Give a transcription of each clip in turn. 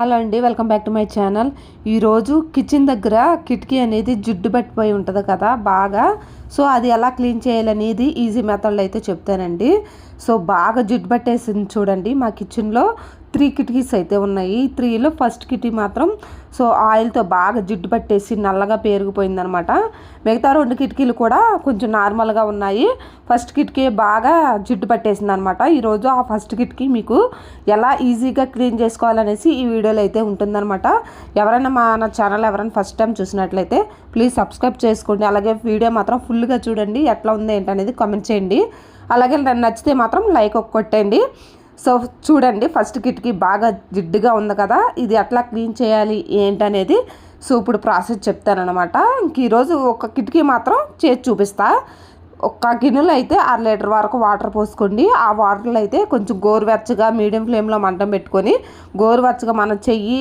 Hello అండి welcome back to my channel. ఈరోజు kitchen దగ్గర కిటికీ అనేది జిడ్డు పట్టిపోయి ఉంటుంది కదా బాగా. సో అది ఎలా క్లీన్ చేయాలనేది ఈజీ మెథడ్లో అయితే చెప్తానండి. సో బాగా జిడ్డు పట్టేసింది చూడండి మా కిచెన్లో. త్రీ కిటికీస్ అయితే ఉన్నాయి. త్రీలో ఫస్ట్ కిటీ మాత్రం సో ఆయిల్తో బాగా జిడ్డు పట్టేసి నల్లగా పేరుకుపోయిందనమాట. మిగతా రెండు కిటికీలు కూడా కొంచెం నార్మల్గా ఉన్నాయి. ఫస్ట్ కిటికీ బాగా జిడ్డు పట్టేసింది అనమాట ఈరోజు ఆ ఫస్ట్ కిటికీ మీకు ఎలా ఈజీగా క్లీన్ చేసుకోవాలనేసి ఈ వీడియోలో అయితే ఉంటుందన్నమాట ఎవరైనా మన ఛానల్ ఎవరైనా ఫస్ట్ టైం చూసినట్లయితే ప్లీజ్ సబ్స్క్రైబ్ చేసుకోండి. అలాగే వీడియో మాత్రం ఫుల్గా చూడండి. ఎట్లా ఉంది ఏంటనేది కామెంట్ చేయండి. అలాగే నచ్చితే మాత్రం లైక్ కొట్టండి. సో చూడండి ఫస్ట్ కిటికీ బాగా జిడ్డుగా ఉంది కదా ఇది ఎట్లా క్లీన్ చేయాలి ఏంటనేది సో ఇప్పుడు ప్రాసెస్ చెప్తానమాట ఇంక ఈరోజు ఒక కిటికీ మాత్రం చేసి చూపిస్తా. ఒక్క గిన్నెలో అయితే అర లీటర్ వరకు వాటర్ పోసుకోండి. ఆ వాటర్లో అయితే కొంచెం గోరువెచ్చగా మీడియం ఫ్లేమ్లో మంటం పెట్టుకొని గోరువెచ్చగా మన చెయ్యి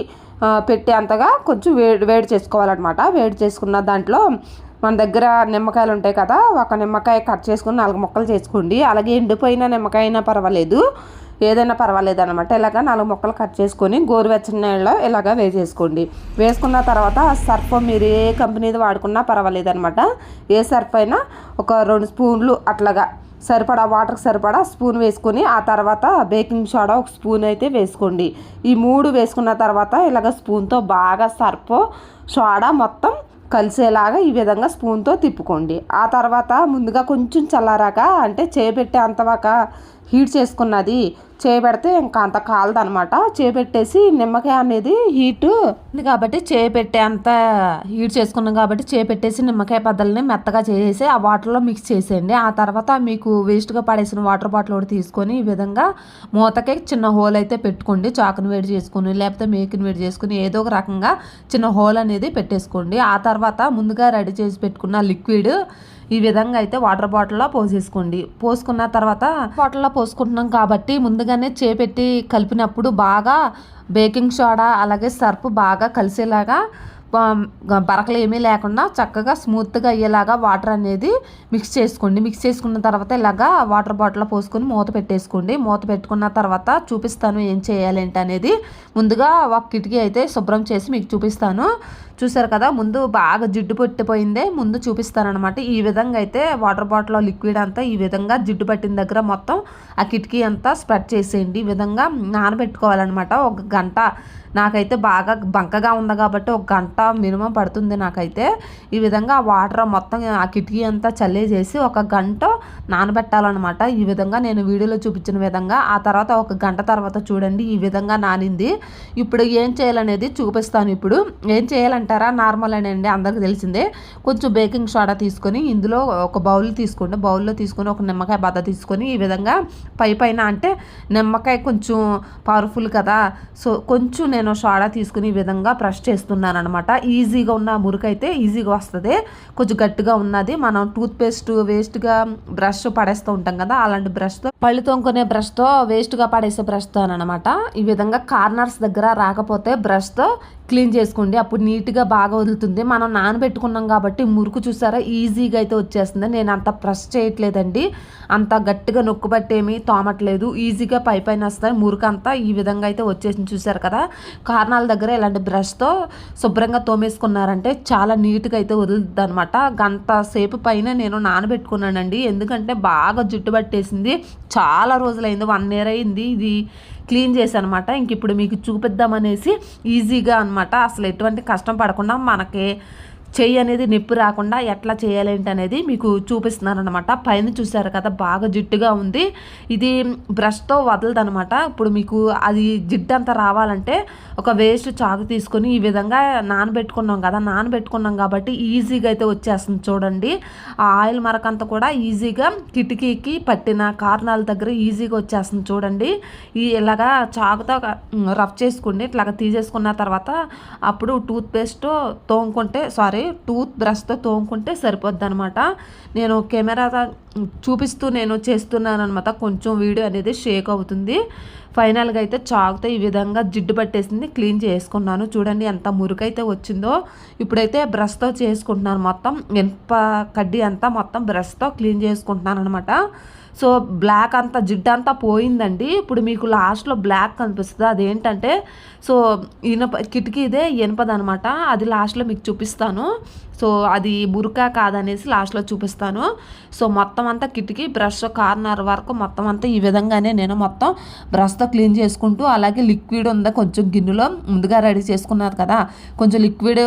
పెట్టే అంతగా కొంచెం వేడి వేడి చేసుకోవాలన్నమాట. వేడి చేసుకున్న దాంట్లో మన దగ్గర నిమ్మకాయలు ఉంటాయి కదా ఒక నిమ్మకాయ కట్ చేసుకుని నాలుగు ముక్కలు చేసుకోండి. అలాగే ఎండిపోయిన నిమ్మకాయ అయినా పర్వాలేదు. ఏదైనా పర్వాలేదు అనమాట ఇలాగ నాలుగు మొక్కలు కట్ చేసుకొని గోరువెచ్చని నీళ్ళలో ఇలాగ వేసేసుకోండి. వేసుకున్న తర్వాత ఆ సర్ఫ్ మీరు ఏ కంపెనీది వాడుకున్నా పర్వాలేదు అనమాట ఏ సర్ఫ్ అయినా ఒక రెండు స్పూన్లు అట్లాగా సరిపడా వాటర్కి సరిపడా స్పూన్ వేసుకొని ఆ తర్వాత బేకింగ్ సోడా ఒక స్పూన్ అయితే వేసుకోండి. ఈ మూడు వేసుకున్న తర్వాత ఇలాగ స్పూన్తో బాగా సర్ఫ్ సోడా మొత్తం కలిసేలాగా ఈ విధంగా స్పూన్తో తిప్పుకోండి. ఆ తర్వాత ముందుగా కొంచెం చల్లారాక అంటే చేపెట్టే అంతవాక హీట్ చేసుకున్నది చేపెడితే ఇంకా అంత కాలదు అనమాట చేపెట్టేసి నిమ్మకాయ అనేది హీటు కాబట్టి చేపెట్టే అంత హీట్ చేసుకున్నాం కాబట్టి చేపెట్టేసి నిమ్మకాయ పద్దల్ని మెత్తగా చేసేసి ఆ వాటర్లో మిక్స్ చేసేయండి. ఆ తర్వాత మీకు వేస్ట్గా పడేసిన వాటర్ బాటిల్ ఒకటి తీసుకొని ఈ విధంగా మూతకే చిన్న హోల్ అయితే పెట్టుకోండి. చాకుని వేడి చేసుకుని లేకపోతే మేకిని వేడి చేసుకుని ఏదో ఒక రకంగా చిన్న హోల్ అనేది పెట్టేసుకోండి. ఆ తర్వాత ముందుగా రెడీ చేసి పెట్టుకున్న లిక్విడ్ ఈ విధంగా అయితే వాటర్ బాటిల్లో పోసేసుకోండి. పోసుకున్న తర్వాత బాటిల్లో పోసుకుంటున్నాం కాబట్టి ముందుగానే చేపెట్టి కలిపినప్పుడు బాగా బేకింగ్ సోడా అలాగే సర్ఫ్ బాగా కలిసేలాగా బరకలు ఏమీ లేకుండా చక్కగా స్మూత్గా అయ్యేలాగా వాటర్ అనేది మిక్స్ చేసుకోండి. మిక్స్ చేసుకున్న తర్వాత ఇలాగా వాటర్ బాటిల్లో పోసుకొని మూత పెట్టేసుకోండి. మూత పెట్టుకున్న తర్వాత చూపిస్తాను ఏం చేయాలి ఏంటి అనేది. ముందుగా ఒక కిటికీ అయితే శుభ్రం చేసి మీకు చూపిస్తాను. చూసారు కదా ముందు బాగా జిడ్డు పట్టిపోయిందే ముందు చూపిస్తానమాట ఈ విధంగా అయితే వాటర్ బాటిల్లో లిక్విడ్ అంతా ఈ విధంగా జిడ్డు పట్టిన దగ్గర మొత్తం ఆ కిటికీ అంతా స్ప్రెడ్ చేసేయండి. ఈ విధంగా నానబెట్టుకోవాలన్నమాట. ఒక గంట నాకైతే బాగా బంకగా ఉంది కాబట్టి ఒక గంట మినిమం పడుతుంది నాకైతే. ఈ విధంగా వాటర్ మొత్తం ఆ కిటికీ అంతా చల్లేసేసి ఒక గంట నానబెట్టాలన్నమాట. ఈ విధంగా నేను వీడియోలో చూపించిన విధంగా. ఆ తర్వాత ఒక గంట తర్వాత చూడండి ఈ విధంగా నానింది. ఇప్పుడు ఏం చేయాలనేది చూపిస్తాను ఇప్పుడు. ఏం చేయాలంటారా? నార్మల్ అండి అందరికి తెలిసిందే. కొంచెం బేకింగ్ సోడా తీసుకొని ఇందులో ఒక బౌల్ తీసుకోండి. బౌల్లో తీసుకొని ఒక నిమ్మకాయ బద్ద తీసుకొని ఈ విధంగా పై పైన అంటే నిమ్మకాయ కొంచెం పవర్ఫుల్ కదా. సో కొంచెం నేను షాడా తీసుకుని ఈ విధంగా బ్రష్ చేస్తున్నాను అనమాట ఈజీగా ఉన్న మురికైతే ఈజీగా వస్తుంది. కొంచెం గట్టిగా ఉన్నది. మనం టూత్ పేస్ట్ వేస్ట్గా బ్రష్ పడేస్తూ ఉంటాం కదా అలాంటి బ్రష్తో పళ్ళు తోముకునే బ్రష్తో వేస్ట్గా పడేసే బ్రష్తో అనమాట ఈ విధంగా కార్నర్స్ దగ్గర రాకపోతే బ్రష్తో క్లీన్ చేసుకోండి. అప్పుడు నీట్గా బాగా వదులుతుంది. మనం నానబెట్టుకున్నాం కాబట్టి మురుకు చూసారా? ఈజీగా అయితే వచ్చేస్తుంది. నేను అంత ప్రెస్ చేయట్లేదండి. అంత గట్టిగా నొక్కు పట్టేమి తోమట్లేదు. ఈజీగా పై పైన వస్తాయి. మురుకు అంతా ఈ విధంగా అయితే వచ్చేసింది చూసారు కదా. కారణాల దగ్గర ఇలాంటి బ్రష్తో శుభ్రంగా తోమేసుకున్నారంటే చాలా నీట్గా అయితే వదులుతుంది అనమాట గంట సేపు పైన నేను నానబెట్టుకున్నానండి. ఎందుకంటే బాగా జుట్టు పట్టేసింది. చాలా రోజులైంది. వన్ ఇయర్ అయింది. ఇది క్లీన్ చేశాను అనమాట ఇంక ఇప్పుడు మీకు చూపిద్దామనేసి ఈజీగా అనమాట అసలు ఎటువంటి కష్టం పడకుండా మనకి చెయ్యి అనేది నొప్పి రాకుండా ఎట్లా చేయాలేంటి అనేది మీకు చూపిస్తున్నాను అనమాట పైన చూసారు కదా బాగా జిడ్డుగా ఉంది. ఇది బ్రష్తో వదలదనమాట ఇప్పుడు మీకు అది జిడ్డు అంతా రావాలంటే ఒక వేస్ట్ చాకు తీసుకొని ఈ విధంగా నానబెట్టుకున్నాం కదా నానబెట్టుకున్నాం కాబట్టి ఈజీగా అయితే వచ్చేస్తుంది చూడండి. ఆ ఆయిల్ మరకంతా కూడా ఈజీగా కిటికీకి పట్టిన కారణాల దగ్గర ఈజీగా వచ్చేస్తుంది చూడండి. ఈ ఇలాగా చాకుతో రఫ్ చేసుకోండి ఇట్లాగా తీసేసుకున్న తర్వాత అప్పుడు టూత్ పేస్ట్ తోముకుంటే సారీ టూత్ బ్రష్తో తోముకుంటే సరిపోద్ది అనమాట నేను కెమెరా చూపిస్తూ నేను చేస్తున్నాను అనమాట కొంచెం వీడియో అనేది షేక్ అవుతుంది. ఫైనల్గా అయితే చాకుతో ఈ విధంగా జిడ్డు పట్టేసింది. క్లీన్ చేసుకున్నాను. చూడండి ఎంత మురికైతే వచ్చిందో. ఇప్పుడైతే బ్రష్తో చేసుకుంటున్నాను మొత్తం. ఇనుప కడ్డీ అంతా మొత్తం బ్రష్తో క్లీన్ చేసుకుంటున్నాను అనమాట సో బ్లాక్ అంతా జిడ్డు అంతా పోయిందండి. ఇప్పుడు మీకు లాస్ట్లో బ్లాక్ కనిపిస్తుంది. అదేంటంటే సో ఇనప కిటికీదే ఇనపదనమాట అది లాస్ట్లో మీకు చూపిస్తాను. సో అది బురకా కాదనేసి లాస్ట్లో చూపిస్తాను. సో మొత్తం మొత్తం అంతా కిటికీ బ్రష్ కార్నర్ వరకు మొత్తం అంతా ఈ విధంగానే నేను మొత్తం బ్రష్తో క్లీన్ చేసుకుంటూ అలాగే లిక్విడ్ ఉందా కొంచెం గిన్నెలో ముందుగా రెడీ చేసుకున్నారు కదా కొంచెం లిక్విడ్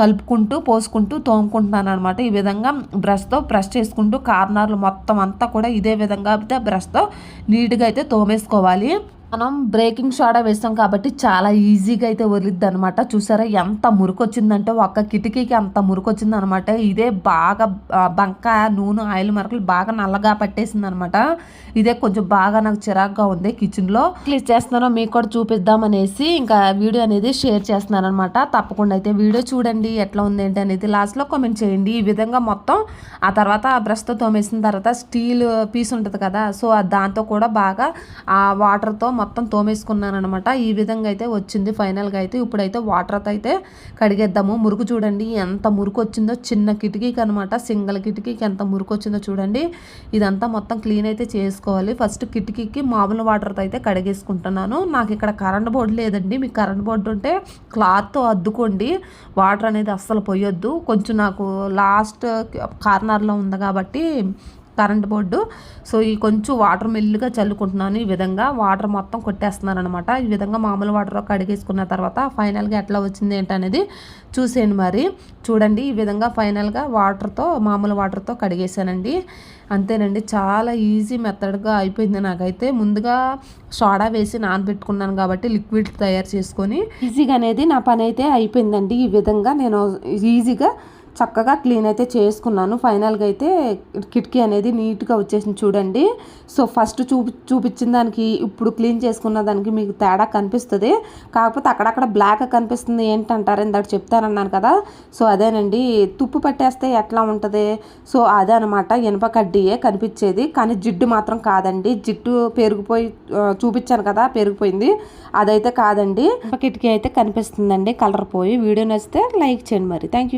కలుపుకుంటూ పోసుకుంటూ తోముకుంటున్నాను అనమాట ఈ విధంగా బ్రష్తో బ్రష్ చేసుకుంటూ కార్నర్లు మొత్తం అంతా కూడా ఇదే విధంగా అయితే బ్రష్తో నీట్గా అయితే తోమేసుకోవాలి. మనం బ్రేకింగ్ సోడా వేస్తాం కాబట్టి చాలా ఈజీగా అయితే వదిలిద్ది అనమాట చూసారా ఎంత మురికి వచ్చిందంటే ఒక్క కిటికీకి అంత మురికి వచ్చింది అనమాట ఇదే బాగా బంక నూనె ఆయిల్ మరకలు బాగా నల్లగా పట్టేసింది అనమాట ఇదే కొంచెం బాగా నాకు చిరాగ్గా ఉంది కిచెన్లో క్లీన్ చేస్తున్నారో మీకు కూడా చూపిద్దామనేసి ఇంకా వీడియో అనేది షేర్ చేస్తున్నాను అనమాట తప్పకుండా అయితే వీడియో చూడండి ఎట్లా ఉంది ఏంటి అనేది లాస్ట్లో కామెంట్ చేయండి. ఈ విధంగా మొత్తం ఆ తర్వాత బ్రష్తో తోమేసిన తర్వాత స్టీల్ పీస్ ఉంటుంది కదా సో దాంతో కూడా బాగా ఆ వాటర్తో మొత్తం తోమేసుకున్నాను అనమాట ఈ విధంగా అయితే వచ్చింది. ఫైనల్గా అయితే ఇప్పుడైతే వాటర్తో అయితే కడిగేద్దాము. మురుకు చూడండి ఎంత మురుకు వచ్చిందో. చిన్న కిటికీకి అనమాట సింగిల్ కిటికీకి ఎంత మురుకు వచ్చిందో చూడండి. ఇదంతా మొత్తం క్లీన్ అయితే చేసుకోవాలి. ఫస్ట్ కిటికీకి మామూలు వాటర్తో అయితే కడిగేసుకుంటున్నాను. నాకు ఇక్కడ కరెంట్ బోర్డు లేదండి. మీకు కరెంట్ బోర్డు ఉంటే క్లాత్తో అద్దుకోండి. వాటర్ అనేది అస్సలు పోయొద్దు. కొంచెం నాకు లాస్ట్ కార్నర్లో ఉంది కాబట్టి కరెంట్ బోర్డు. సో ఈ కొంచెం వాటర్ మెల్లిగా చల్లుకుంటున్నాను ఈ విధంగా. వాటర్ మొత్తం కొట్టేస్తున్నాను అనమాట ఈ విధంగా మామూలు వాటర్ కడిగేసుకున్న తర్వాత ఫైనల్గా ఎట్లా వచ్చింది ఏంటనేది చూసేయండి మరి. చూడండి ఈ విధంగా ఫైనల్గా వాటర్తో మామూలు వాటర్తో కడిగేసానండి అంతేనండి చాలా ఈజీ మెథడ్గా అయిపోయింది నాకైతే. ముందుగా సోడా వేసి నానబెట్టుకున్నాను కాబట్టి లిక్విడ్ తయారు చేసుకొని ఈజీగా అనేది నా పని అయితే అయిపోయిందండి. ఈ విధంగా నేను ఈజీగా చక్కగా క్లీన్ అయితే చేసుకున్నాను. ఫైనల్గా అయితే కిటికీ అనేది నీట్గా వచ్చేసింది చూడండి. సో ఫస్ట్ చూపి చూపించిన దానికి ఇప్పుడు క్లీన్ చేసుకున్న దానికి మీకు తేడా కనిపిస్తుంది. కాకపోతే అక్కడక్కడ బ్లాక్ కనిపిస్తుంది ఏంటంటారు? ఇందాక చెప్తానన్నాను కదా. సో అదేనండి. తుప్పు పట్టేస్తే ఎట్లా ఉంటుంది? సో అదే అనమాట ఇనుప కడ్డీయే కనిపించేది. కానీ జిడ్డు మాత్రం కాదండి. జిడ్డు పెరిగిపోయి చూపించాను కదా పెరిగిపోయింది అదైతే కాదండి. కిటికీ అయితే కనిపిస్తుందండి. కలర్ పోయి. వీడియో నచ్చితే లైక్ చేయండి మరి. Thank you